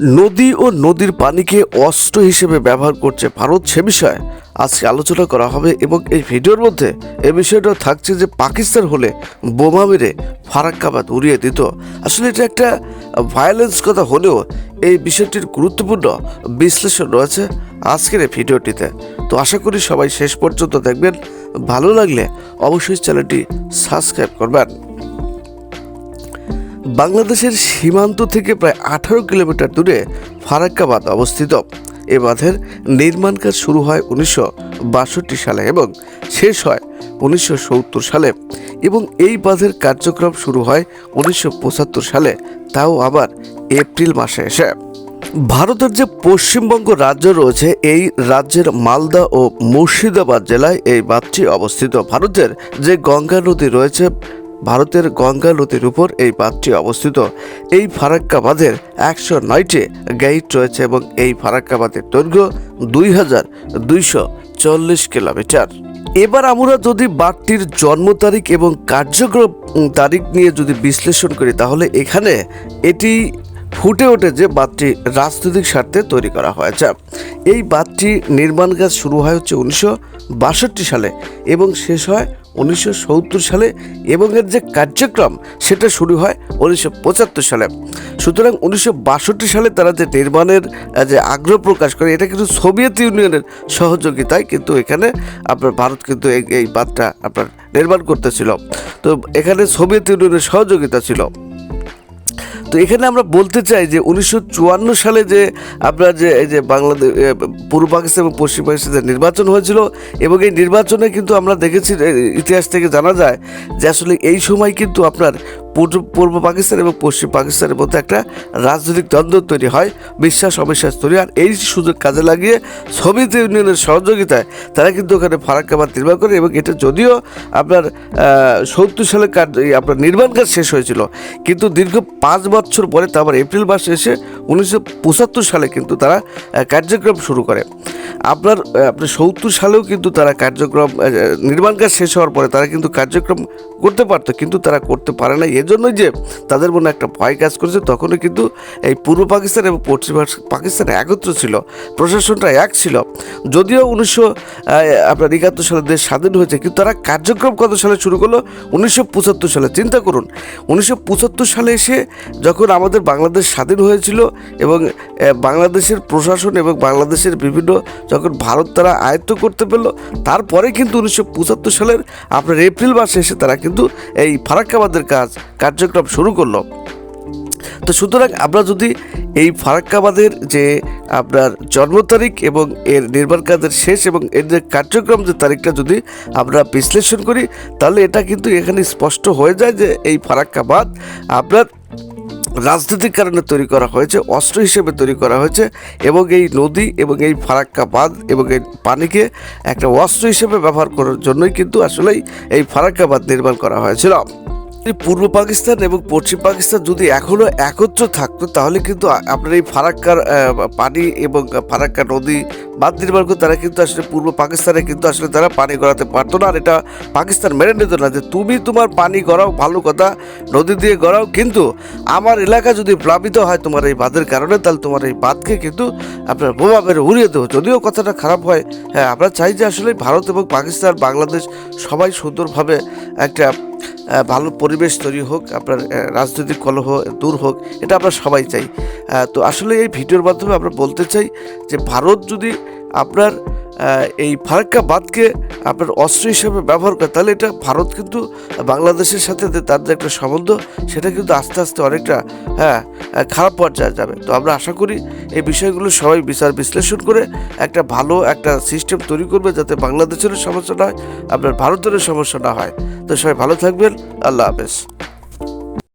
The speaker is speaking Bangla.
নদী ও নদীর পানিকে অস্ত্র হিসেবে ব্যবহার করছে ভারত সে বিষয়ে আজকে আলোচনা করা হবে এবং এই ভিডিওর মধ্যে এ বিষয়টা থাকছে যে পাকিস্তান হলে বোমা মেরে ফারাক্কাবাদ উড়িয়ে দিত। আসলে এটা একটা ভায়োলেন্স কথা হলেও এই বিষয়টির গুরুত্বপূর্ণ বিশ্লেষণ রয়েছে আজকের এই ভিডিওটিতে। তো আশা করি সবাই শেষ পর্যন্ত দেখবেন। ভালো লাগলে অবশ্যই চ্যানেলটি সাবস্ক্রাইব করবেন। বাংলাদেশের সীমান্ত থেকে প্রায় আঠারো কিলোমিটার দূরে ফারাক্কাবাদ অবস্থিত। এ বাঁধের নির্মাণ কাজ শুরু হয় উনিশশো বাষট্টি সালে এবং শেষ হয় উনিশশো সত্তর সালে এবং এই বাঁধের কার্যক্রম শুরু হয় উনিশশো পঁচাত্তর সালে, তাও আবার এপ্রিল মাসে এসে। ভারতের যে পশ্চিমবঙ্গ রাজ্য রয়েছে, এই রাজ্যের মালদা ও মুর্শিদাবাদ জেলায় এই বাঁধটি অবস্থিত। ভারতের যে গঙ্গা নদী রয়েছে ভারতের গঙ্গা নদীর উপর এই বাঁধটি অবস্থিত। এই ফারাক্কা বাঁধের একশো নয়টি গেইট রয়েছে এবং এই ফারাক্কা বাঁধের দৈর্ঘ্য দুই হাজার দুইশো চল্লিশ কিলোমিটার। এবার আমরা যদি বাঁধটির জন্ম তারিখ এবং কার্যক্রম তারিখ নিয়ে যদি বিশ্লেষণ করি, তাহলে এখানে এটি ফুটে ওঠে যে বাঁধটি রাজনৈতিক স্বার্থে তৈরি করা হয়েছে। এই বাঁধটি নির্মাণ কাজ শুরু হয় হচ্ছে উনিশশো বাষট্টি সালে এবং শেষ হয় উনিশশো সত্তর সালে এবং এর যে কার্যক্রম, সেটা শুরু হয় উনিশশো পঁচাত্তর সালে। সুতরাং উনিশশো বাষট্টি সালে তারা যে নির্মাণের যে আগ্রহ প্রকাশ করে, এটা কিন্তু সোভিয়েত ইউনিয়নের সহযোগিতায় কিন্তু এখানে আপনার ভারত কিন্তু এই- এই বাঁধটা আপনার নির্মাণ করতেছিল। তো এখানে সোভিয়েত ইউনিয়নের সহযোগিতা ছিল। তো এখানে আমরা বলতে চাই যে উনিশশো চুয়ান্ন সালে যে আপনার যে, এই যে বাংলাদেশ পূর্ব পাকিস্তান এবং পশ্চিম পাকিস্তানের নির্বাচন হয়েছিল এবং এই নির্বাচনে কিন্তু আমরা দেখেছি ইতিহাস থেকে জানা যায় যে আসলে এই সময় কিন্তু আপনার পূর্ব পূর্ব পাকিস্তান এবং পশ্চিম পাকিস্তানের মধ্যে একটা রাজনৈতিক দ্বন্দ্ব তৈরি হয়, বিশ্বাস, অবিশ্বাস তৈরি আর এই সুযোগ কাজে লাগিয়ে সোভিয়েত ইউনিয়নের সহযোগিতায় তারা কিন্তু ওখানে ফারাক্কাবাদ নির্মাণ করে এবং এটা যদিও আপনার সত্তর সালে কাজ আপনার নির্মাণ কাজ শেষ হয়েছিল। কিন্তু দীর্ঘ পাঁচ বছর পরে তারপর এপ্রিল মাসে এসে উনিশশো পঁচাত্তর সালে কিন্তু তারা কার্যক্রম শুরু করে। আপনার আপনার সত্তর সালেও কিন্তু তারা কার্যক্রম নির্মাণ কাজ শেষ হওয়ার পরে তারা কিন্তু কার্যক্রম করতে পারতো, কিন্তু তারা করতে পারে না এজন্যই যে তাদের মনে একটা ভয় কাজ করেছে, তখনও কিন্তু এই পূর্ব পাকিস্তান এবং পশ্চিম পাকিস্তান একত্র ছিল, প্রশাসনটা এক ছিল। যদিও উনিশশো আপনার একাত্তর সালে দেশ স্বাধীন হয়েছে, কিন্তু তারা কার্যক্রম কত সালে শুরু করল? উনিশশো পঁচাত্তর সালে। চিন্তা করুন, উনিশশো পঁচাত্তর সালে এসে যখন আমাদের বাংলাদেশ স্বাধীন হয়েছিল এবং বাংলাদেশের প্রশাসন এবং বাংলাদেশের বিভিন্ন যখন ভারত তারা আয়ত্ত করতে পারল তারপরে কিন্তু উনিশশো পঁচাত্তর সালের আপনার এপ্রিল মাসে এসে তারা কিন্তু এই ফারাক্কাবাদের কাজ, কার্যক্রম শুরু করল। তো সুতরাং আমরা যদি এই ফারাক্কাবাদের যে আপনার জন্ম তারিখ এবং এর নির্মাণ কাজের শেষ এবং এর যে কার্যক্রম যে তারিখটা যদি আমরা বিশ্লেষণ করি, তাহলে এটা কিন্তু এখানে স্পষ্ট হয়ে যায় যে এই ফারাক্কাবাদ আপনার রাজনৈতিক কারণে তৈরি করা হয়েছে, অস্ত্র হিসেবে তৈরি করা হয়েছে এবং এই নদী এবং এই ফারাক্কা বাঁধ এবং এই পানিকে একটা অস্ত্র হিসেবে ব্যবহার করার জন্যই কিন্তু আসলেই এই ফারাক্কা বাঁধ নির্মাণ করা হয়েছিল। পূর্ব পাকিস্তান এবং পশ্চিম পাকিস্তান যদি এখনও একত্র থাকতো, তাহলে কিন্তু আপনার এই ফারাক্কার পানি এবং ফারাক্কা নদী বাঁধ নির্মাণ করে তারা কিন্তু আসলে পূর্ব পাকিস্তানে কিন্তু আসলে তারা পানি গড়াতে পারতো না। আর এটা পাকিস্তান মেনে নিত না যে, তুমি তোমার পানি গড়াও, ভালো কথা, নদী দিয়ে গড়াও, কিন্তু আমার এলাকা যদি প্লাবিত হয় তোমার এই বাঁধের কারণে, তাহলে তোমার এই বাঁধকে কিন্তু আপনার বোমা উড়িয়ে দেবো। যদিও কথাটা খারাপ হয় হ্যাঁ আমরা চাই যে আসলে ভারত এবং পাকিস্তান, বাংলাদেশ সবাই সুন্দরভাবে একটা ভালো পরিবেশ তৈরি হোক, আপনার রাজনৈতিক কলহ দূর হোক, এটা আমরা সবাই চাই। তো আসলে এই ভিডিওর মাধ্যমে আমরা বলতে চাই যে ভারত যদি আপনার এই ফারাক্কা বাঁধকে আপনার অস্ত্র হিসেবে ব্যবহার করে, তাহলে এটা ভারত কিন্তু বাংলাদেশের সাথে যে একটা সম্বন্ধ, সেটা কিন্তু আস্তে আস্তে অনেকটা হ্যাঁ খারাপ পর্যায়ে যাবে। তো আমরা আশা করি এই বিষয়গুলো সবাই বিচার বিশ্লেষণ করে একটা ভালো একটা সিস্টেম তৈরি করবে যাতে বাংলাদেশেরও সমস্যা না হয়, আপনার ভারতেরও সমস্যা না হয়। তো সবাই ভালো থাকবেন, আল্লাহ হাফেজ।